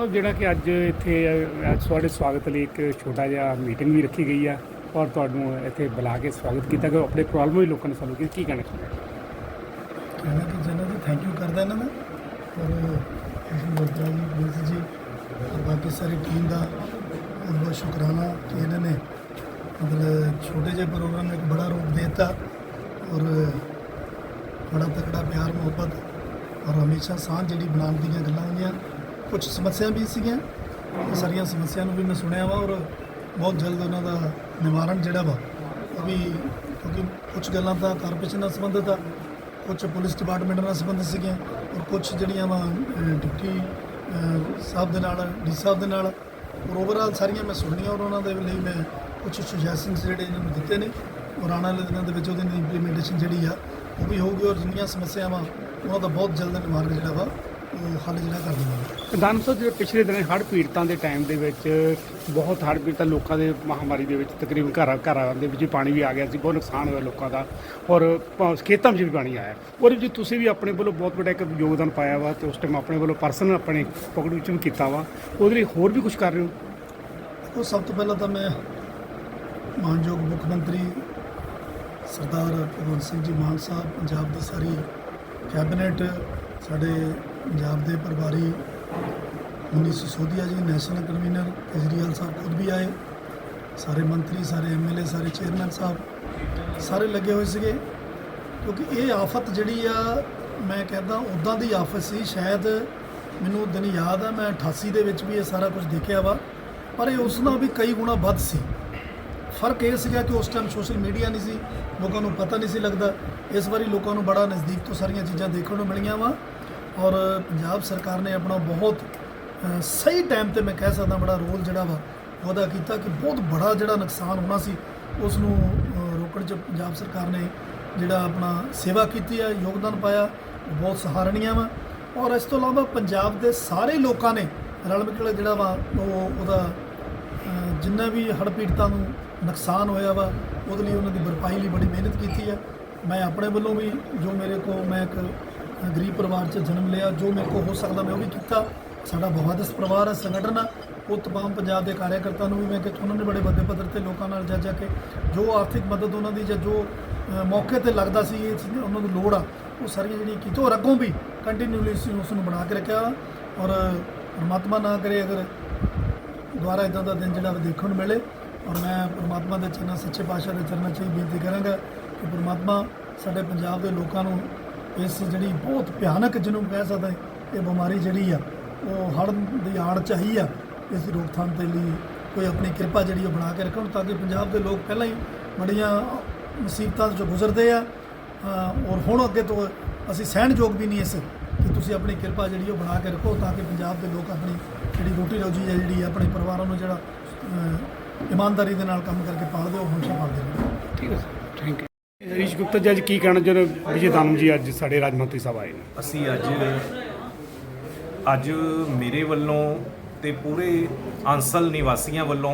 ਸਾਹਿਬ, ਜਿਹੜਾ ਕਿ ਅੱਜ ਇੱਥੇ ਅੱਜ ਤੁਹਾਡੇ ਸਵਾਗਤ ਲਈ ਇੱਕ ਛੋਟਾ ਜਿਹਾ ਮੀਟਿੰਗ ਵੀ ਰੱਖੀ ਗਈ ਆ ਔਰ ਤੁਹਾਨੂੰ ਇੱਥੇ ਬੁਲਾ ਕੇ ਸਵਾਗਤ ਕੀਤਾ ਕਿ ਆਪਣੇ ਪ੍ਰੋਬਲਮ ਵੀ ਲੋਕਾਂ ਨੇ ਸਾਨੂੰ ਕੀ ਕੀ ਕਹਿਣਾ ਚਾਹੁੰਦੇ ਕਹਿਣਾ ਕਿ ਜਨਾਂ ਦੀ ਥੈਂਕ ਯੂ ਕਰਦਾ ਇਹਨਾਂ ਦਾ। ਔਰ ਇਸ ਵਰਤਾ ਜੀ ਪੁਲਿਸ ਜੀ। ਔਰ ਬਾਕੀ ਸਾਰੀ ਟੀਮ ਦਾ ਬਹੁਤ ਬਹੁਤ ਸ਼ੁਕਰਾਨਾ ਕਿ ਇਹਨਾਂ ਨੇ ਮਤਲਬ ਛੋਟੇ ਜਿਹੇ ਪ੍ਰੋਗਰਾਮ ਨੂੰ ਇੱਕ ਬੜਾ ਰੂਪ ਦੇ ਦਿੱਤਾ। ਔਰ ਬੜਾ ਤਕੜਾ ਪਿਆਰ, ਮੁਹੱਬਤ ਔਰ ਹਮੇਸ਼ਾ ਸਾਂਝ ਜਿਹੜੀ ਬਣਾਉਣ ਦੀਆਂ ਗੱਲਾਂ ਹੋਈਆਂ ਕੁਝ ਸਮੱਸਿਆ ਵੀ ਸੀਗੀਆਂ। ਉਹ ਸਾਰੀਆਂ ਸਮੱਸਿਆ ਨੂੰ ਵੀ ਮੈਂ ਸੁਣਿਆ ਵਾ ਔਰ ਬਹੁਤ ਜਲਦ ਉਹਨਾਂ ਦਾ ਨਿਵਾਰਨ ਜਿਹੜਾ ਵਾ, ਉਹ ਵੀ ਕਿਉਂਕਿ ਕੁਝ ਗੱਲਾਂ ਤਾਂ ਕਾਰਪੋਰੇਸ਼ਨ ਨਾਲ ਸੰਬੰਧਿਤ ਆ ਕੁਝ ਪੁਲਿਸ ਡਿਪਾਰਟਮੈਂਟ ਨਾਲ ਸੰਬੰਧਿਤ ਸੀਗੀਆਂ ਔਰ ਕੁਝ ਜਿਹੜੀਆਂ ਵਾ ਡਿਪਟੀ ਸਾਹਿਬ ਦੇ ਨਾਲ, ਡੀ ਸਾਹਿਬ ਦੇ ਨਾਲ ਔਰ ਓਵਰਆਲ ਸਾਰੀਆਂ ਮੈਂ ਸੁਣੀਆਂ ਔਰ ਉਹਨਾਂ ਦੇ ਲਈ ਮੈਂ ਕੁਝ ਸੁਜੈਸ਼ਨਸ ਜਿਹੜੇ ਇਹਨਾਂ ਨੂੰ ਦਿੱਤੇ ਨੇ ਔਰ ਆਉਣ ਵਾਲੇ ਦਿਨਾਂ ਦੇ ਵਿੱਚ ਉਹਦੀ ਇੰਪਲੀਮੈਂਟੇਸ਼ਨ ਜਿਹੜੀ ਆ, ਉਹ ਵੀ ਹੋਊਗੀ ਔਰ ਜਿੰਨੀਆਂ ਸਮੱਸਿਆਵਾਂ ਉਹਨਾਂ ਦਾ ਬਹੁਤ ਜਲਦ ਨਿਵਾਰਨ ਜਿਹੜਾ ਵਾ ਹੱਲ ਜਿਹੜਾ ਕਰ ਦੇਵਾਂਗੇ ਪ੍ਰਧਾਨ ਸਾਹਿਬ ਜਿਹੜੇ ਪਿਛਲੇ ਦਿਨ ਹੜ੍ਹ ਪੀੜਤਾਂ ਦੇ ਟਾਈਮ ਦੇ ਵਿੱਚ ਬਹੁਤ ਹੜ੍ਹ ਪੀੜਤਾਂ ਲੋਕਾਂ ਦੇ ਮਹਾਮਾਰੀ ਦੇ ਵਿੱਚ ਤਕਰੀਬਨ ਘਰਾਂ ਘਰਾਂ ਦੇ ਵਿੱਚ ਪਾਣੀ ਵੀ ਆ ਗਿਆ ਸੀ ਬਹੁਤ ਨੁਕਸਾਨ ਹੋਇਆ ਲੋਕਾਂ ਦਾ ਔਰ ਪ- ਖੇਤਾਂ ਵਿੱਚ ਵੀ ਪਾਣੀ ਆਇਆ। ਔਰ ਜੀ ਤੁਸੀਂ ਵੀ ਆਪਣੇ ਵੱਲੋਂ ਬਹੁਤ ਵੱਡਾ ਇੱਕ ਯੋਗਦਾਨ ਪਾਇਆ ਵਾ ਤੇ ਉਸ ਟਾਈਮ ਆਪਣੇ ਵੱਲੋਂ ਪਰਸਨਲ ਆਪਣੇ ਪਕੜ ਵਿੱਚ ਵੀ ਕੀਤਾ ਵਾ। ਉਹਦੇ ਲਈ ਹੋਰ ਵੀ ਕੁਝ ਕਰ ਰਹੇ ਹੋ? ਉਹ ਸਭ ਤੋਂ ਪਹਿਲਾਂ ਤਾਂ ਮੈਂ ਮਾਨਯੋਗ ਮੁੱਖ ਮੰਤਰੀ ਸਰਦਾਰ ਭਗਵੰਤ ਸਿੰਘ ਜੀ ਮਾਨ ਸਾਹਿਬ ਪੰਜਾਬ ਦੀ ਸਾਰੀ ਕੈਬਨਿਟ ਸਾਡੇ ਪੰਜਾਬ ਦੇ ਪ੍ਰਭਾਰੀ ਮਨੀਸ਼ ਸਿਸੋਦੀਆ ਜੀ ਨੈਸ਼ਨਲ ਕਨਵੀਨਰ ਕੇਜਰੀਵਾਲ ਸਾਹਿਬ ਖੁਦ ਵੀ ਆਏ। ਸਾਰੇ ਮੰਤਰੀ, ਸਾਰੇ ਐਮਐਲਏ ਸਾਰੇ ਚੇਅਰਮੈਨ ਸਾਹਿਬ ਸਾਰੇ ਲੱਗੇ ਹੋਏ ਸੀਗੇ। ਕਿਉਂਕਿ ਇਹ ਆਫਤ ਜਿਹੜੀ ਆ, ਮੈਂ ਕਹਿੰਦਾ ਉਦਾਂ ਦੀ ਆਫਤ ਸੀ, ਸ਼ਾਇਦ ਮੈਨੂੰ ਦਿਨ ਯਾਦ ਆ, ਮੈਂ 88 ਦੇ ਵਿੱਚ ਵੀ ਇਹ ਸਾਰਾ ਕੁਝ ਦੇਖਿਆ ਵਾ, ਪਰ ਇਹ ਉਸ ਨਾਲ ਵੀ ਕਈ ਗੁਣਾ ਵੱਧ ਸੀ। ਫ਼ਰਕ ਇਹ ਸੀਗਾ ਕਿ ਉਸ ਟਾਈਮ ਸੋਸ਼ਲ ਮੀਡੀਆ ਨਹੀਂ ਸੀ, ਲੋਕਾਂ ਨੂੰ ਪਤਾ ਨਹੀਂ ਸੀ ਲੱਗਦਾ। ਇਸ ਵਾਰੀ ਲੋਕਾਂ ਨੂੰ ਬੜਾ ਨਜ਼ਦੀਕ ਤੋਂ ਸਾਰੀਆਂ ਚੀਜ਼ਾਂ ਦੇਖਣ ਨੂੰ ਮਿਲੀਆਂ ਵਾ। ਔਰ ਪੰਜਾਬ ਸਰਕਾਰ ਨੇ ਆਪਣਾ ਬਹੁਤ ਸਹੀ ਟਾਈਮ ਤੇ ਮੈਂ ਕਹਿ ਸਕਦਾ ਬੜਾ ਰੋਲ ਜਿਹੜਾ ਵਾ ਉਹਦਾ ਕੀਤਾ ਕਿ ਬਹੁਤ ਬੜਾ ਜਿਹੜਾ ਨੁਕਸਾਨ ਹੋਣਾ ਸੀ ਉਸ ਨੂੰ ਰੋਕਣ ਚ ਪੰਜਾਬ ਸਰਕਾਰ ਨੇ ਜਿਹੜਾ ਆਪਣਾ ਸੇਵਾ ਕੀਤੀ ਹੈ ਯੋਗਦਾਨ ਪਾਇਆ, ਬਹੁਤ ਸਹਾਰਣੀਆਂ ਵਾ। ਔਰ ਇਸ ਤੋਂ ਇਲਾਵਾ ਪੰਜਾਬ ਦੇ ਸਾਰੇ ਲੋਕਾਂ ਨੇ ਰਲ ਮਿਲ ਜਿਹੜਾ ਵਾ ਉਹ ਉਹਦਾ ਜਿੰਨਾ ਵੀ ਹੜ੍ਹ ਪੀੜਤਾਂ ਨੂੰ ਨੁਕਸਾਨ ਹੋਇਆ ਵਾ, ਉਹਦੇ ਲਈ ਉਹਨਾਂ ਦੀ ਭਰਪਾਈ ਲਈ ਬੜੀ ਮਿਹਨਤ ਕੀਤੀ ਹੈ ਮੈਂ ਆਪਣੇ ਵੱਲੋਂ ਵੀ ਜੋ ਮੇਰੇ ਕੋਲ ਮੈਂ ਇੱਕ ਗਰੀਬ ਪਰਿਵਾਰ 'ਚ ਜਨਮ ਲਿਆ, ਜੋ ਮੇਰੇ ਕੋਲ ਹੋ ਸਕਦਾ ਮੈਂ ਉਹ ਵੀ ਕੀਤਾ। ਸਾਡਾ ਬਹਾਦਸ ਪਰਿਵਾਰ ਹੈ, ਸੰਗਠਨ ਆ ਉਹ ਤਮਾਮ ਪੰਜਾਬ ਦੇ ਕਾਰਿਆਕਰਤਾ ਨੂੰ ਵੀ ਮੈਂ ਕਿ ਉਹਨਾਂ ਨੇ ਬੜੇ ਵੱਡੇ ਪੱਧਰ ਤੇ ਲੋਕਾਂ ਨਾਲ ਜਾ ਜਾ ਕੇ ਜੋ ਆਰਥਿਕ ਮਦਦ ਉਹਨਾਂ ਦੀ ਜਾਂ ਜੋ ਮੌਕੇ ਤੇ ਲੱਗਦਾ ਸੀ, ਇਹ ਚੀਜ਼ਾਂ ਉਹਨਾਂ ਨੂੰ ਲੋੜ ਆ, ਉਹ ਸਾਰੀਆਂ ਜਿਹੜੀਆਂ ਕੀਤੀ ਔਰ ਅੱਗੋਂ ਵੀ ਕੰਟੀਨਿਊਲੀ ਉਸ ਨੂੰ ਬਣਾ ਕੇ ਰੱਖਿਆ ਔਰ, ਪਰਮਾਤਮਾ ਨਾ ਕਰੇ ਅਗਰ ਦੁਬਾਰਾ ਇਦਾਂ ਦਾ ਦਿਨ ਜਿਹੜਾ ਦੇਖਣ ਨੂੰ ਮਿਲੇ। ਔਰ ਮੈਂ ਪਰਮਾਤਮਾ ਦੇ ਚਰਨਾਂ, ਸੱਚੇ ਪਾਤਸ਼ਾਹ ਦੇ ਚਰਨਾਂ 'ਚ ਹੀ ਬੇਨਤੀ ਕਰਾਂਗਾ ਕਿ ਪਰਮਾਤਮਾ ਸਾਡੇ ਪੰਜਾਬ ਦੇ ਲੋਕਾਂ ਨੂੰ ਇਸ ਜਿਹੜੀ ਬਹੁਤ ਭਿਆਨਕ ਜਿਹਨੂੰ ਕਹਿ ਸਕਦੇ ਇਹ ਬਿਮਾਰੀ ਜਿਹੜੀ ਆ, ਉਹ ਹੜ੍ਹ ਦੀ ਆੜ 'ਚ ਚਾਹੀ ਆ। ਇਸ ਦੀ ਰੋਕਥਾਮ ਦੇ ਲਈ ਕੋਈ ਆਪਣੀ ਕਿਰਪਾ ਜਿਹੜੀ ਉਹ ਬਣਾ ਕੇ ਰੱਖਣ ਤਾਂ ਕਿ ਪੰਜਾਬ ਦੇ ਲੋਕ ਪਹਿਲਾਂ ਹੀ ਬੜੀਆਂ ਮੁਸੀਬਤਾਂ ਚੋਂ ਗੁਜ਼ਰਦੇ ਆ। ਔਰ ਹੁਣ ਅੱਗੇ ਤੋਂ ਅਸੀਂ ਸਹਿਣਯੋਗ ਵੀ ਨਹੀਂ ਇਸ ਕਿ ਤੁਸੀਂ ਆਪਣੀ ਕਿਰਪਾ ਜਿਹੜੀ ਉਹ ਬਣਾ ਕੇ ਰੱਖੋ ਤਾਂ ਕਿ ਪੰਜਾਬ ਦੇ ਲੋਕ ਆਪਣੀ ਜਿਹੜੀ ਰੋਟੀ ਰੋਜੀ ਹੈ ਜਿਹੜੀ ਆਪਣੇ ਪਰਿਵਾਰਾਂ ਨੂੰ ਜਿਹੜਾ ਇਮਾਨਦਾਰੀ ਦੇ ਨਾਲ ਕੰਮ ਕਰਕੇ ਪਾਲਦੇ ਉਹ ਹਮੇਸ਼ਾ ਪਾਲਦੇ ਰਹਿਣ। ਠੀਕ ਹੈ sir thank you Rish Gupta ji, ਅੱਜ ਕੀ ਕਹਿਣਾ ਜਦੋਂ ਵਿਜੇ ਦਾਨਮ ਜੀ ਅੱਜ ਸਾਡੇ ਰਾਜ ਮੰਤਰੀ ਸਾਹਿਬ ਆਏ ਨੇ। ਅਸੀਂ ਅੱਜ ਅੱਜ ਮੇਰੇ ਵੱਲੋਂ ਤੇ ਪੂਰੇ ਅੰਸਲ ਨਿਵਾਸੀਆਂ ਵੱਲੋਂ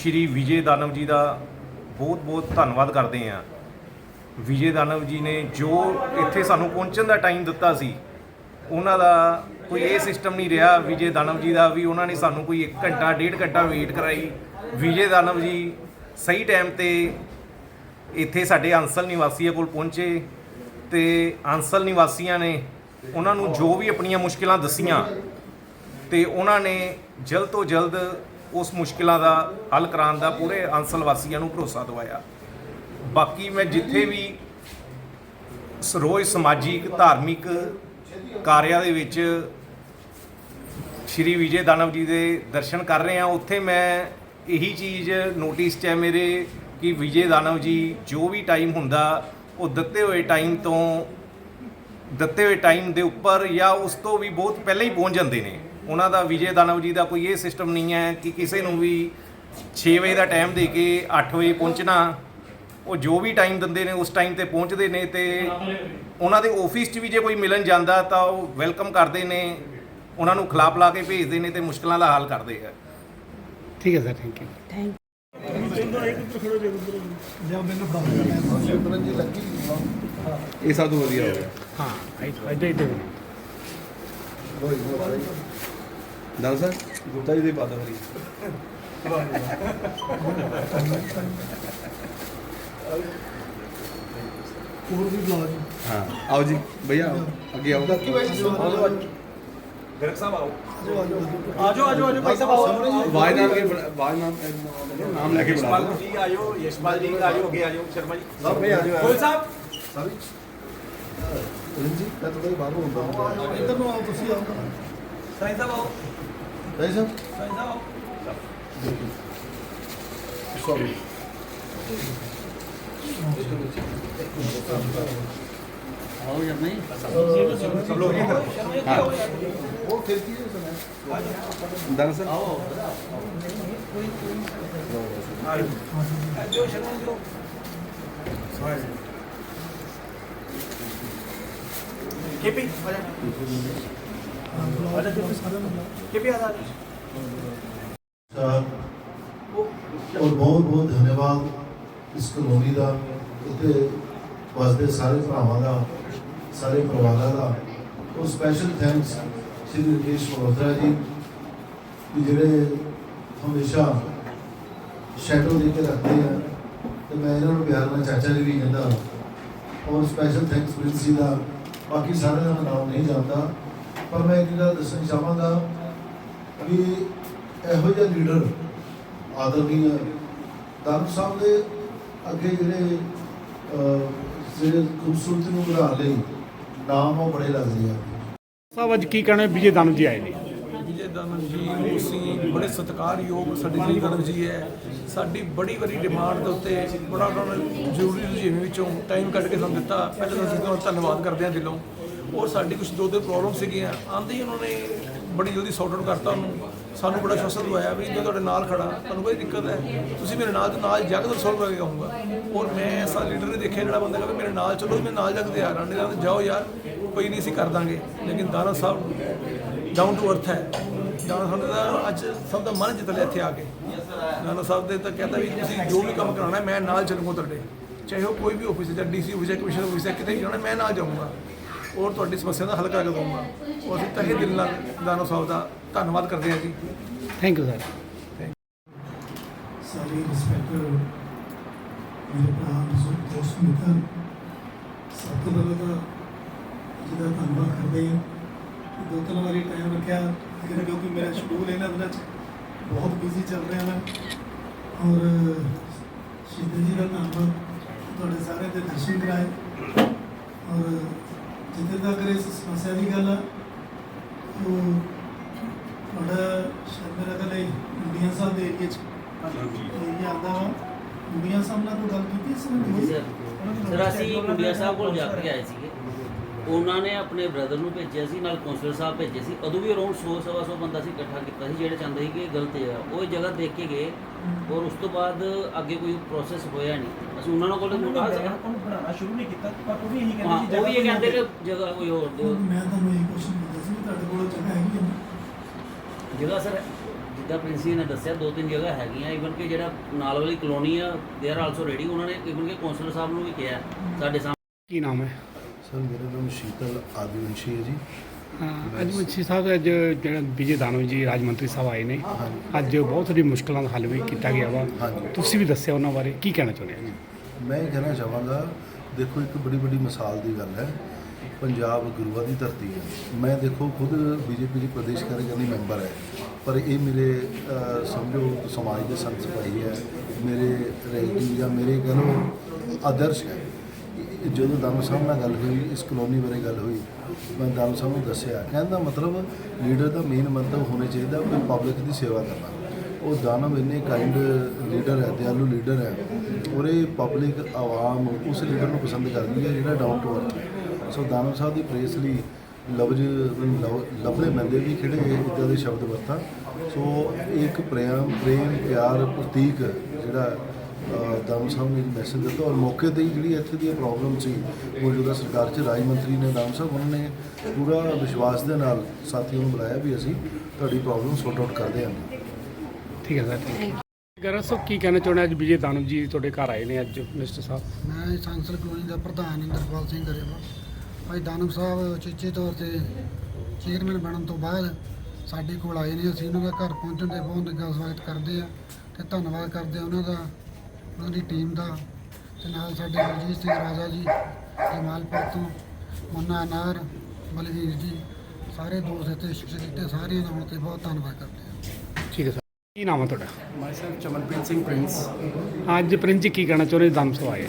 ਸ਼੍ਰੀ ਵਿਜੇ ਦਾਨਵ ਜੀ ਦਾ ਬਹੁਤ ਬਹੁਤ ਧੰਨਵਾਦ ਕਰਦੇ ਹਾਂ। ਵਿਜੇ ਦਾਨਵ ਜੀ ਨੇ ਜੋ ਇੱਥੇ ਸਾਨੂੰ ਪਹੁੰਚਣ ਦਾ ਟਾਈਮ ਦਿੱਤਾ ਸੀ, ਉਹਨਾਂ ਦਾ ਕੋਈ ਇਹ ਸਿਸਟਮ ਨਹੀਂ ਰਿਹਾ ਵਿਜੇ ਦਾਨਵ ਜੀ ਦਾ ਵੀ ਉਹਨਾਂ ਨੇ ਸਾਨੂੰ ਕੋਈ 1 ਘੰਟਾ, ਡੇਢ ਘੰਟਾ ਵੇਟ ਕਰਾਈ। ਵਿਜੇ ਦਾਨਵ ਜੀ ਸਹੀ ਟਾਈਮ ਤੇ ਇੱਥੇ ਸਾਡੇ ਅੰਸਲ ਨਿਵਾਸੀਆਂ ਕੋਲ ਪਹੁੰਚੇ ਤੇ ਅੰਸਲ ਨਿਵਾਸੀਆਂ ਨੇ ਉਹਨਾਂ ਨੂੰ ਜੋ ਵੀ ਆਪਣੀਆਂ ਮੁਸ਼ਕਿਲਾਂ ਦੱਸੀਆਂ ਤੇ ਉਹਨਾਂ ਨੇ ਜਲਦ ਤੋਂ ਜਲਦ ਉਸ ਮੁਸ਼ਕਿਲਾਂ ਦਾ ਹੱਲ ਕਰਾਉਣ ਦਾ ਪੂਰੇ ਅੰਸਲ ਵਾਸੀਆਂ ਨੂੰ ਭਰੋਸਾ ਦਵਾਇਆ। ਬਾਕੀ ਮੈਂ ਜਿੱਥੇ ਵੀ ਸ- ਰੋਜ਼ ਸਮਾਜਿਕ, ਧਾਰਮਿਕ ਕਾਰਿਆਂ ਦੇ ਵਿੱਚ ਸ਼੍ਰੀ ਵਿਜੇ ਦਾਨਵ ਜੀ ਦੇ ਦਰਸ਼ਨ ਕਰ ਰਹੇ ਹਾਂ ਉੱਥੇ ਮੈਂ ਇਹੀ ਚੀਜ਼ ਨੋਟਿਸ 'ਚ ਹੈ ਮੇਰੇ ਕਿ ਵਿਜੇ ਦਾਨਵ ਜੀ ਜੋ ਵੀ ਟਾਈਮ ਹੁੰਦਾ ਉਹ ਦਿੱਤੇ ਹੋਏ ਟਾਈਮ ਤੋਂ ਦਿੱਤੇ ਹੋਏ ਟਾਈਮ ਦੇ ਉੱਪਰ ਜਾਂ ਉਸ ਤੋਂ ਵੀ ਬਹੁਤ ਪਹਿਲਾਂ ਹੀ ਪਹੁੰਚ ਜਾਂਦੇ ਨੇ। ਉਹਨਾਂ ਦਾ ਵਿਜੇ ਦਾਨਵ ਜੀ ਦਾ ਕੋਈ ਇਹ ਸਿਸਟਮ ਨਹੀਂ ਹੈ ਕਿ ਕਿਸੇ ਨੂੰ ਵੀ 6 ਵਜੇ ਦਾ ਟਾਈਮ ਦੇ ਕੇ 8 ਵਜੇ ਪਹੁੰਚਣਾ। ਉਹ ਜੋ ਵੀ ਟਾਈਮ ਦਿੰਦੇ ਨੇ ਉਸ ਟਾਈਮ ਤੇ ਪਹੁੰਚਦੇ ਨੇ ਤੇ ਉਹਨਾਂ ਦੇ ਆਫਿਸ 'ਚ ਵੀ ਜੇ ਕੋਈ ਮਿਲਣ ਜਾਂਦਾ ਤਾਂ ਉਹ ਵੈਲਕਮ ਕਰਦੇ ਨੇ। ਉਹਨਾਂ ਨੂੰ ਖਿਲਾ ਪਿਲਾ ਕੇ ਭੇਜਦੇ ਨੇ ਤੇ ਮੁਸ਼ਕਲਾਂ ਦਾ ਹੱਲ ਕਰਦੇ ਆ। ਠੀਕ ਹੈ ਸਰ ਥੈਂਕ ਯੂ ਜਾਂ ਮੈਨੂੰ ਫੜਾ ਇਹ ਸਭ ਤੋਂ ਵਧੀਆ ਹੋ ਗਿਆ। ਹਾਂ ਇੱਦਾਂ ਇੱਦਾਂ ਦਾਦਾ ਸਾਹਿਬ ਗੁੱਤਾ ਜੀ ਦੀ ਹੋ ਰਹੀ ਹੋਰ ਵੀ ਬੁਲਾਓ ਜੀ ਹਾਂ ਆਓ ਜੀ ਭਈਆ ਆਓ। ਅੱਗੇ ਆਓ ਗਰਗ ਸਾਹਿਬ ਆਓ। ਆਜੋ ਆਜੋ ਆਜੋ ਭਾਈ ਸਾਹਿਬ ਆਓ। ਆਵਾਜ਼ ਨਾਲ ਕੇ ਆਵਾਜ਼ ਨਾਲ ਨਾਮ ਲੈ ਕੇ ਬੁਲਾ ਲਓ ਜੀ ਆਇਓ ਯਸ਼ਪਾਲ ਜੀ ਆਇਓ ਅੱਗੇ ਆਇਓ ਸ਼ਰਮਾ ਜੀ। ਸਭ ਭਈਆ ਆਜੋ। ਗੋਲ ਸਾਹਿਬ। ਜੀ। ਮੈਂ ਤਾਂ ਬਾਹਰੋਂ ਹੁੰਦਾ ਇੱਧਰ ਨੂੰ ਆਓ ਤੁਸੀਂ ਆਓ। ਸਾਈਂ ਸਾਹਿਬ ਆਓ। ਭਾਈ ਸਾਹਿਬ। ਸਾਈਂ ਸਾਹਿਬ ਆਓ। ਸੌਰੀ हो जब नहीं सब लोग ये हाँ वो खेलती है उसमें दरअसल केपी केपी आजाद ਔਰ ਬਹੁਤ ਬਹੁਤ ਧੰਨਵਾਦ ਇਸ ਕਲੋਨੀ ਦਾ ਇੱਥੇ ਵਸਦੇ ਸਾਰੇ ਭਰਾਵਾਂ ਦਾ ਸਾਰੇ ਪਰਿਵਾਰਾਂ ਦਾ ਔਰ ਸਪੈਸ਼ਲ ਥੈਂਕਸ ਸ਼੍ਰੀ ਰਕੇਸ਼ ਮਲਹੋਤਰਾ ਜੀ ਕਿ ਜਿਹੜੇ ਹਮੇਸ਼ਾ ਸ਼ੈਡੋ ਦੇ ਕੇ ਰੱਖਦੇ ਆ ਤੇ ਮੈਂ ਇਹਨਾਂ ਨੂੰ ਪਿਆਰ ਨਾਲ ਚਾਚਾ ਜੀ ਵੀ ਕਹਿੰਦਾ ਔਰ ਸਪੈਸ਼ਲ ਥੈਂਕਸ ਪ੍ਰਿੰਸ ਜੀ ਦਾ, ਬਾਕੀ ਸਾਰਿਆਂ ਦਾ ਨਾਮ ਨਹੀਂ ਜਾਣਦਾ, ਪਰ ਮੈਂ ਇੱਕ ਗੱਲ ਦੱਸਣੀ ਚਾਹਾਂਗਾ ਵੀ ਇਹੋ ਜਿਹਾ ਲੀਡਰ ਆਦਰਨੀय ਦਾਨ ਸਾਹਿਬ ਦੇ ਅੱਗੇ ਜਿਹੜੇ ਜਿਹੜੇ ਖੂਬਸੂਰਤੀ ਨੂੰ ਵਧਾਉਣ ਲਈ ਨਾਮ ਉਹ ਬੜੇ ਲੱਗਦੇ ਆ। ਸਾਹਿਬ ਅੱਜ ਕੀ ਕਹਿਣਾ ਵਿਜੇ ਦਾਨਵ ਜੀ ਆਏ ਨੇ। ਵਿਜੇ ਦਾਨਵ ਜੀ ਨੂੰ ਅਸੀਂ ਬੜੇ ਸਤਿਕਾਰਯੋਗ ਸਾਡੇ ਜੀ ਦਾਨਵ ਜੀ ਹੈ। ਸਾਡੀ ਬੜੀ ਵਾਰੀ ਡਿਮਾਂਡ ਦੇ ਉੱਤੇ ਬੜਾ ਉਹਨਾਂ ਨੇ ਜ਼ਰੂਰੀ ਰੁਝੇਵੇਂ ਵਿੱਚੋਂ ਟਾਈਮ ਕੱਢ ਕੇ ਸਾਨੂੰ ਦਿੱਤਾ। ਪਹਿਲਾਂ ਤਾਂ ਅਸੀਂ ਤੁਹਾਨੂੰ ਧੰਨਵਾਦ ਕਰਦੇ ਹਾਂ ਦਿਲੋਂ। ਔਰ ਸਾਡੀ ਕੁਝ ਦੋ ਦੋ ਪ੍ਰੋਬਲਮ ਸੀਗੀਆਂ। ਆਂਦੇ ਹੀ ਉਹਨਾਂ ਨੇ ਬੜੀ ਜਲਦੀ ਸੌਟ ਆਊਟ ਕਰਤਾ ਉਹਨੂੰ। ਸਾਨੂੰ ਬੜਾ ਸ਼ੌਸਤ ਹੋਇਆ ਵੀ ਜੇ ਤੁਹਾਡੇ ਨਾਲ ਖੜਾ, ਤੁਹਾਨੂੰ ਕੋਈ ਦਿੱਕਤ ਹੈ? ਤੁਸੀਂ ਮੇਰੇ ਨਾਲ ਤੇ ਨਾਲ ਜਾ ਕੇ ਤੋਂ ਸੋਲਵ ਕਰਕੇ ਕਹੂੰਗਾ ਔਰ ਮੈਂ ਐਸਾ ਲੀਡਰ ਨਹੀਂ ਦੇਖਿਆ ਜਿਹੜਾ ਬੰਦਾ ਕਹੇ, ਮੇਰੇ ਨਾਲ ਚਲੋ, ਮੈਂ ਨਾਲ ਜਾ ਕੇ ਆ ਰਹਾ ਨਹੀਂ ਜਾਓ ਯਾਰ, ਕੋਈ ਨਹੀਂ, ਅਸੀਂ ਕਰ ਦਾਂਗੇ। ਲੇਕਿਨ ਦਾਨਾ ਸਾਹਿਬ ਡਾਊਨ ਟੂ ਅਰਥ ਹੈ। ਦਾਨਾ ਸਾਹਿਬ ਦਾ ਅੱਜ ਸਭ ਦਾ ਮਨ ਜਿੱਤ ਲਿਆ ਇੱਥੇ ਆ ਕੇ। ਦਾਨਾ ਸਾਹਿਬ ਦੇ ਤਾਂ ਕਹਿੰਦਾ ਵੀ ਤੁਸੀਂ ਜੋ ਵੀ ਕੰਮ ਕਰਾਉਣਾ, ਮੈਂ ਨਾਲ ਚੱਲੂਗਾ ਤੁਹਾਡੇ। ਚਾਹੇ ਉਹ ਕੋਈ ਵੀ ਆਫਿਸ ਹੈ, ਜਾਂ ਡੀਸੀ ਆਫਿਸ ਜਾਂ ਕਮਿਸ਼ਨਰ ਆਫਿਸ ਜਾਂ ਕਿਤੇ ਵੀ ਜਾਣਾ, ਮੈਂ ਨਾਲ ਜਾਊਂਗਾ। ਔਰ ਤੁਹਾਡੀ ਸਮੱਸਿਆ ਦਾ ਹੱਲ ਕਰਕੇ ਦਊਂਗਾ। ਔਰ ਅਸੀਂ ਤਹਿ ਦਿਲ ਨਾਲ ਦਾਨਾ ਸਾਹਿਬ ਦਾ ਧੰਨਵਾਦ ਕਰਦੇ ਹਾਂ ਜੀ। ਥੈਂਕ ਯੂ ਸਰ ਸਾਰੀ ਰਿਸਪੈਕਟਡ ਮੇਰੇ ਭਰਾ ਦੋਸਤ ਮਿੱਤਰ ਸਭ ਤੋਂ ਪਹਿਲਾਂ ਤਾਂ ਜਿਹਦਾ ਧੰਨਵਾਦ ਕਰਦੇ ਹਾਂ। ਦੋ ਤਿੰਨ ਵਾਰੀ ਟਾਈਮ ਰੱਖਿਆ। ਕਿਉਂਕਿ ਮੇਰਾ ਸ਼ਡਿਊਲ ਇਹਨਾਂ ਦਿਨਾਂ 'ਚ ਬਹੁਤ ਬਿਜ਼ੀ ਚੱਲ ਰਿਹਾ ਮੈਂ ਔਰ ਸ਼ਹੀਦ ਜੀ ਦਾ ਧੰਨਵਾਦ ਤੁਹਾਡੇ ਸਾਰੇ ਦੇ ਦਰਸ਼ਨ ਕਰਾਏ। ਔਰ ਜਿੱਥੇ ਤੱਕ ਇਸ ਸਮੱਸਿਆ ਦੀ ਗੱਲ ਆ ਉਹ ਤੁਹਾਡਾ ਮੇਰਾ ਗੱਲ ਇਹ ਮੁੰਡੀਆਂ ਸਾਹਿਬ ਦੇ ਏਰੀਆ 'ਚ। ਇਹ ਆਉਂਦਾ ਵਾ? ਮੁੰਡੀਆਂ ਸਾਹਿਬ ਨਾਲ ਕੋਈ ਗੱਲ ਕੀਤੀ ਇਸ ਸੰਬੰਧੀ? ਸਰ। ਅਸੀਂ ਕੁੰਡੀਆ ਸਾਹਿਬ ਕੋਲ ਜਾ ਕੇ ਆਏ ਸੀਗੇ। ਉਹਨਾਂ ਨੇ ਆਪਣੇ ਬ੍ਰਦਰ ਨੂੰ ਭੇਜਿਆ ਸੀ ਨਾਲ ਕਾਉਂਸਲਰ ਸਾਹਿਬ ਭੇਜੇ ਸੀ। ਉਦੋਂ ਵੀ ਅਰਾਊਂਡ 100 ਸਵਾ 100 ਬੰਦਾ ਸੀ ਇਕੱਠਾ ਕੀਤਾ ਸੀ ਜਿਹੜੇ ਚਾਹੁੰਦੇ ਸੀ ਕਿ ਇਹ ਗਲਤ ਜਗ੍ਹਾ ਉਹ ਇਹ ਜਗ੍ਹਾ ਦੇਖ ਕੇ ਗਏ। ਔਰ ਉਸ ਤੋਂ ਬਾਅਦ ਅੱਗੇ ਕੋਈ ਪ੍ਰੋਸੈਸ ਹੋਇਆ ਨਹੀਂ। ਅਸੀਂ ਉਹਨਾਂ ਨਾਲ ਕੋਲ ਉਹਨੂੰ ਬਣਾਉਣਾ ਸ਼ੁਰੂ ਨਹੀਂ ਕੀਤਾ ਪਰ ਉਹ ਵੀ ਇਹੀ ਹਾਂ ਕਹਿੰਦੇ ਉਹ ਵੀ ਇਹ ਕਹਿੰਦੇ ਕਿ ਜਗ੍ਹਾ ਕੋਈ ਹੋਰ ਦਿਓ ਮੈਂ ਤੁਹਾਨੂੰ ਇਹ ਕੁਐਸਚਨ ਕੀਤਾ ਸੀ ਤੁਹਾਡੇ ਕੋਲ ਜਗ੍ਹਾ ਹੈਗੀ ਹੈ? ਜਗ੍ਹਾ ਸਰ ਜਿੱਦਾਂ ਪ੍ਰਿੰਸੀ ਨੇ ਦੱਸਿਆ ਦੋ ਤਿੰਨ ਜਗ੍ਹਾ ਹੈਗੀਆਂ। ਈਵਨ ਕਿ ਜਿਹੜਾ ਨਾਲ ਵਾਲੀ ਕਲੋਨੀ ਆ ਦੇ ਆਰ ਆਲਸੋ ਰੈਡੀ ਉਹਨਾਂ ਨੇ ਈਵਨ ਕਿ ਕੌਂਸਲਰ ਸਾਹਿਬ ਨੂੰ ਵੀ ਕਿਹਾ ਸਾਡੇ ਸਾਹਮਣੇ। ਕੀ ਨਾਮ ਹੈ? ਸਰ ਮੇਰਾ ਨਾਮ ਸ਼ੀਤਲ ਆਦਿਵੰਸ਼ੀ ਹੈ ਜੀ। ਅੱਜ ਮੁਨਸ਼ੀ ਸਾਹਿਬ ਅੱਜ ਜਿਹੜਾ ਵਿਜੇ ਦਾਨੋ ਜੀ ਰਾਜ ਮੰਤਰੀ ਸਾਹਿਬ ਆਏ ਨੇ। ਅੱਜ ਬਹੁਤ ਸਾਰੀ ਮੁਸ਼ਕਲਾਂ ਦਾ ਹੱਲ ਵੀ ਕੀਤਾ ਗਿਆ ਵਾ। ਤੁਸੀਂ ਵੀ ਦੱਸਿਆ ਉਹਨਾਂ ਬਾਰੇ ਕੀ ਕਹਿਣਾ ਚਾਹੁੰਦੇ ਹੋ? ਮੈਂ ਇਹ ਕਹਿਣਾ ਚਾਹਾਂਗਾ ਦੇਖੋ ਇੱਕ ਬੜੀ ਵੱਡੀ ਮਿਸਾਲ ਦੀ ਗੱਲ ਹੈ। ਪੰਜਾਬ ਗੁਰੂਆਂ ਦੀ ਧਰਤੀ ਹੈ। ਮੈਂ ਦੇਖੋ, ਖੁਦ ਬੀਜੇਪੀ ਦੀ ਪ੍ਰਦੇਸ਼ ਕਾਰਜਕਾਰਨੀ ਮੈਂਬਰ ਹੈ, ਪਰ ਇਹ ਮੇਰੇ ਸਮਝੋ, ਸਮਾਜ ਦੇ ਸੰਤ ਸਿਪਾਹੀ ਹੈ, ਮੇਰੇ ਰੈਲੀ ਜਾਂ ਮੇਰੇ ਕਹਿ ਲਓ, ਆਦਰਸ਼ ਹੈ। ਜਦੋਂ ਦਾਨਵ ਸਾਹਿਬ ਨਾਲ ਗੱਲ ਹੋਈ, ਇਸ ਕਲੋਨੀ ਬਾਰੇ ਗੱਲ ਹੋਈ, ਮੈਂ ਦਾਨਵ ਸਾਹਿਬ ਨੂੰ ਦੱਸਿਆ ਕਹਿੰਦਾ ਮਤਲਬ, ਲੀਡਰ ਦਾ ਮੇਨ ਮੰਤਵ ਹੋਣਾ ਚਾਹੀਦਾ ਕੋਈ ਪਬਲਿਕ ਦੀ ਸੇਵਾ ਕਰਨਾ। ਉਹ ਦਾਨਵ ਇੰਨੇ ਕਾਈਂਡ ਲੀਡਰ ਹੈ, ਦਿਆਲੂ ਲੀਡਰ ਹੈ, ਔਰ ਇਹ ਪਬਲਿਕ ਆਵਾਮ ਉਸ ਲੀਡਰ ਨੂੰ ਪਸੰਦ ਕਰਦੀ ਹੈ, ਜਿਹੜਾ ਡਾਊਨ ਟੂ ਅਰਥ ਹੈ। ਸੋ ਦਾਨਵ ਸਾਹਿਬ ਦੀ ਪ੍ਰੇਸ ਲਈ ਲਫ਼ਜ਼ ਲਵ- ਲੱਭਣੇ ਪੈਂਦੇ ਵੀ ਕਿਹੜੇ ਇੱਦਾਂ ਦੇ ਸ਼ਬਦ ਵਰਤਾਂ। ਸੋ ਇਹ ਇੱਕ ਪ੍ਰੇਮ ਪ੍ਰੇਮ ਪਿਆਰ ਪ੍ਰਤੀਕ ਜਿਹੜਾ ਦਾਨਵ ਸਾਹਿਬ ਨੇ ਮੈਸੇਜ ਦਿੱਤਾ ਔਰ ਮੌਕੇ ਤੇ ਹੀ ਜਿਹੜੀ ਇੱਥੇ ਦੀ ਪ੍ਰੋਬਲਮ ਸੀ ਮੌਜੂਦਾ ਸਰਕਾਰ 'ਚ ਰਾਜ ਮੰਤਰੀ ਨੇ ਦਾਨਵ ਸਾਹਿਬ ਉਹਨਾਂ ਨੇ ਪੂਰਾ ਵਿਸ਼ਵਾਸ ਦੇ ਨਾਲ ਸਾਥੀਆਂ ਨੂੰ ਬੁਲਾਇਆ ਵੀ ਅਸੀਂ ਤੁਹਾਡੀ ਪ੍ਰੋਬਲਮ ਸੌਟ ਆਊਟ ਕਰਦੇ ਹਾਂ। ਠੀਕ ਹੈ ਸਰ ਥੈਂਕ ਯੂ ਗਰਜ ਸਾਹਿਬ ਕੀ ਕਹਿਣਾ ਚਾਹੁੰਦੇ ਅੱਜ ਵਿਜੇ ਦਾਨਵ ਜੀ ਤੁਹਾਡੇ ਘਰ ਆਏ ਨੇ ਅੱਜ ਮਿਨਿਸਟਰ ਸਾਹਿਬ। ਮੈਂ ਸਾਂਸਲ ਕਲੋਨੀ ਦਾ ਪ੍ਰਧਾਨ ਇੰਦਰਪਾਲ ਸਿੰਘ ਗਰੇਵਾਲ। ਭਾਈ ਦਾਨਵ ਸਾਹਿਬ ਚੇਚੇ ਤੌਰ ਤੇ ਚੇਅਰਮੈਨ ਬਣਨ ਤੋਂ ਬਾਅਦ ਸਾਡੇ ਕੋਲ ਆਏ ਨੇ ਅਸੀਂ ਉਹਨਾਂ ਦਾ ਘਰ ਪਹੁੰਚਣ ਤੇ ਬਹੁਤ ਨਿੱਘਾ ਸਵਾਗਤ ਕਰਦੇ ਆ ਤੇ ਧੰਨਵਾਦ ਕਰਦੇ ਆ ਉਹਨਾਂ ਦਾ ਉਹਨਾਂ ਦੀ ਟੀਮ ਦਾ ਤੇ ਨਾਲ ਸਾਡੇ ਬਲਜੀਤ ਸਿੰਘ ਰਾਜਾ ਜੀ ਜਮਾਲਪੁਰ ਤੋਂ ਮੁੰਨਾ ਅਨਾਰ ਬਲਵੀਰ ਜੀ ਸਾਰੇ ਦੋਸਤ ਇੱਥੇ ਸ਼ਿਕਸ਼ਕ ਕੀਤੇ ਸਾਰਿਆਂ ਦਾ ਆਉਣ ਤੇ ਬਹੁਤ ਧੰਨਵਾਦ ਕਰਦੇ ਆ ਠੀਕ ਹੈ ਸਰ। ਕੀ ਨਾਮ ਹੈ ਤੁਹਾਡਾ? ਮਾਈਸੈਲਫ ਚਮਨਪ੍ਰੀਤ ਸਿੰਘ ਪ੍ਰਿੰਸ। ਅੱਜ ਪ੍ਰਿੰਸ ਜੀ ਕੀ ਕਹਿਣਾ ਚਾਹੁੰਦੇ? ਦਮ ਸਵਾਏ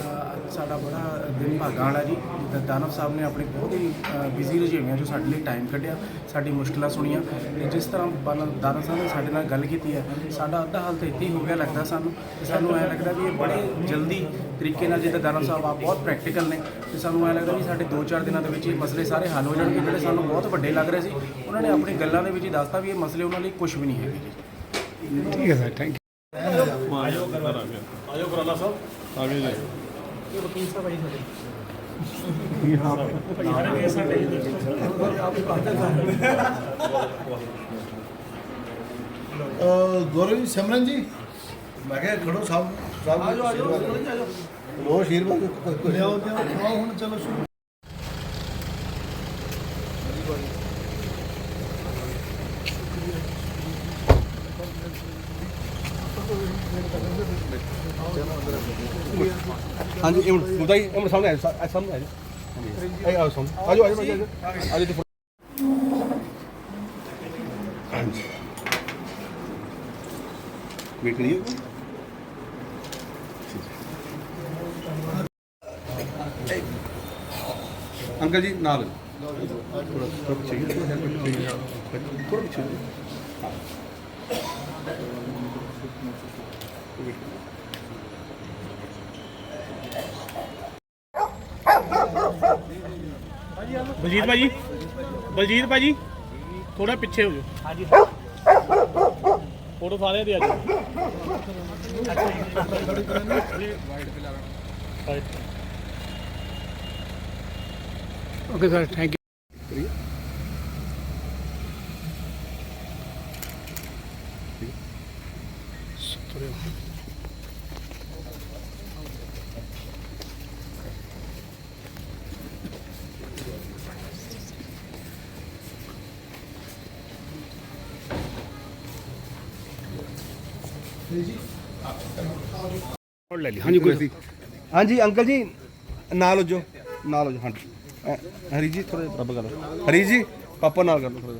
ਸਾਡਾ ਬੜਾ ਦਿਨ ਭਾਗਾ ਵਾਲਾ ਜੀ। ਦਾਨਵ ਸਾਹਿਬ ਨੇ ਆਪਣੇ ਬਹੁਤ ਹੀ ਬਿਜ਼ੀ ਰੁਝੇਵਿਆਂ ਚੋਂ ਸਾਡੇ ਲਈ ਟਾਈਮ ਕੱਢਿਆ ਸਾਡੀ ਮੁਸ਼ਕਲਾਂ ਸੁਣੀਆਂ ਤੇ ਜਿਸ ਤਰ੍ਹਾਂ ਬਾਨ- ਦਾਨਵ ਸਾਹਿਬ ਨੇ ਸਾਡੇ ਨਾਲ ਗੱਲ ਕੀਤੀ ਹੈ ਸਾਡਾ ਅੱਧਾ ਹਾਲ ਤਾਂ ਇੱਥੇ ਹੀ ਹੋ ਗਿਆ ਲੱਗਦਾ ਸਾਨੂੰ ਤੇ ਸਾਨੂੰ ਐਂ ਲੱਗਦਾ ਵੀ ਇਹ ਬੜੇ ਜਲਦੀ ਤਰੀਕੇ ਨਾਲ ਜਿੱਦਾਂ ਦਾਨਵ ਸਾਹਿਬ ਆ ਬਹੁਤ ਪ੍ਰੈਕਟੀਕਲ ਨੇ ਤੇ ਸਾਨੂੰ ਐਂ ਲੱਗਦਾ ਵੀ ਸਾਡੇ 2-4 ਦਿਨਾਂ ਦੇ ਵਿੱਚ ਇਹ ਮਸਲੇ ਸਾਰੇ ਹੱਲ ਹੋ ਜਾਣਗੇ ਜਿਹੜੇ ਸਾਨੂੰ ਬਹੁਤ ਵੱਡੇ ਲੱਗ ਰਹੇ ਸੀ ਉਹਨਾਂ ਨੇ ਆਪਣੀ ਗੱਲਾਂ ਦੇ ਵਿੱਚ ਹੀ ਦੱਸਤਾ ਵੀ ਇਹ ਮਸਲੇ ਉਹਨਾਂ ਲਈ ਕੁਝ ਵੀ ਨਹੀਂ ਹੈਗੇ। ਜੀ ਠੀਕ ਹੈ sir thank you uh Gaurav ji Simran ji? ਮੈਂ ਕਿਹਾ ਖੜੋ ਸਾਹਿਬ ਸਾਹਿਬ ਆਜੋ ਆਜੋ ਉਹ ਸ਼ੀਰਵਾਦ। ਲਿਆਓ ਲਿਆਓ ਆਓ ਹੁਣ ਚਲੋ ਸ਼ੁਰੂ। ਹਾਂਜੀ, ਇਹ ਮੁੰਡਾ ਹੀ, ਇਹ ਸਾਹਮਣੇ ਆ ਸਾਹਮਣੇ ਆ ਜੀ ਆਓ ਸਾਹਮਣੇ। ਆਜੋ ਆਜੋ ਆਜੋ ਆਜੋ ਜੀ ਹਾਂਜੀ। ਵੇਟ ਕਰੀਏ ਅੰਕਲ ਜੀ, ਨਾਲ। ਥੋੜਾ ਥੋੜਾ ਪਿੱਛੇ ਥੋੜਾ ਥੋੜਾ ਪਿੱਛੇ ਬਲਜੀਤ ਭਾਜੀ। ਬਲਜੀਤ ਭਾਜੀ ਥੋੜਾ ਪਿੱਛੇ ਹੋ ਜਾਓ। ਹਾਂਜੀ ਫੋਟੋ ਸਾਰਿਆਂ ਦੀ ਆ ਜਾਓ ਓਕੇ ਸਰ ਥੈਂਕ ਯੂ ਹੋਰ ਲੈ ਲਈ ਹਾਂਜੀ ਕੋਈ ਹਾਂਜੀ ਅੰਕਲ ਜੀ ਨਾਲ ਹੋ ਜੋ ਨਾਲ ਹੋ ਜੋ ਹਾਂਜੀ। ਅ, ਹਰੀ ਜੀ ਥੋੜਾ ਰੱਬ ਕਰੋ ਹਰੀ ਜੀ ਪਾਪਾ ਨਾਲ ਕਰ ਲਓ ਥੋੜਾ